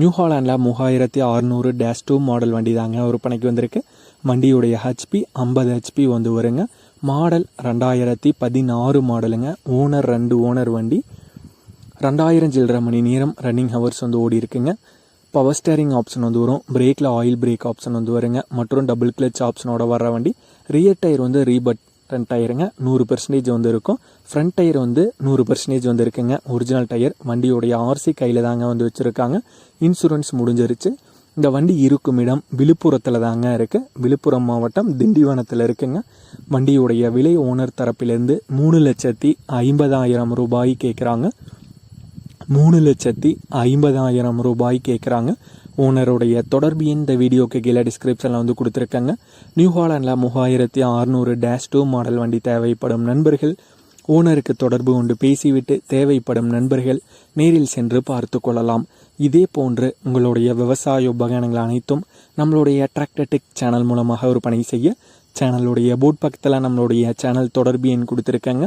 New ஹாலாண்டில் மூவாயிரத்தி அறுநூறு dash two model வண்டி தாங்க விற்பனைக்கு வந்திருக்கு. வண்டியுடைய ஹெச்பி ஐம்பது ஹெச்பி வந்து வருங்க. மாடல் ரெண்டாயிரத்தி பதினாறு மாடலுங்க ஓனர் ரெண்டு ஓனர் வண்டி. ரெண்டாயிரம் சில்லரை மணி நேரம் ரன்னிங் ஹவர்ஸ் வந்து ஓடி இருக்குங்க பவர் ஸ்டேரிங் ஆப்ஷன் வந்து வரும். பிரேக்கில் ஆயில் பிரேக் ஆப்ஷன் வந்து வருங்க. மற்றும் டபுள் கிளச் ஆப்ஷனோட வர வண்டி. ரியர் டயர் வந்து ரீபட் ஃப்ரண்ட் டயருங்க நூறு பெர்சன்டேஜ் வந்து இருக்கும். ஃப்ரண்ட் டயர் வந்து நூறு பர்சன்டேஜ் வந்து இருக்குங்க. ஒரிஜினல் டயர் வண்டியோடைய ஆர்சி கையில் தாங்க வந்து வச்சுருக்காங்க. இன்சூரன்ஸ் முடிஞ்சிருச்சு. இந்த வண்டி இருக்கும் இடம் விழுப்புரத்தில் தாங்க இருக்குது விழுப்புரம் மாவட்டம் திண்டிவனத்தில் இருக்குங்க. வண்டியுடைய விலை ஓனர் தரப்பிலேருந்து மூணு லட்சத்தி ஐம்பதாயிரம் ரூபாய் கேட்குறாங்க மூணு லட்சத்தி ஐம்பதாயிரம் ரூபாய் கேட்குறாங்க ஓனருடைய தொடர்பு எண் இந்த வீடியோக்கு கீழே டிஸ்கிரிப்ஷனில் வந்து கொடுத்துருக்காங்க. நியூ ஹாலண்டில் மூவாயிரத்தி அறுநூறு டேஷ் டூ மாடல் வண்டி தேவைப்படும் நண்பர்கள் ஓனருக்கு தொடர்பு கொண்டு பேசிவிட்டு தேவைப்படும் நண்பர்கள் நேரில் சென்று பார்த்து கொள்ளலாம். இதே போன்று உங்களுடைய விவசாய உபகரணங்கள் அனைத்தும் நம்மளுடைய டிராக்டர்டெக் சேனல் மூலமாக விற்பனை செய்ய சேனலுடைய போட் பக்கத்தில் நம்மளுடைய சேனல் தொடர்பு எண் கொடுத்துருக்காங்க.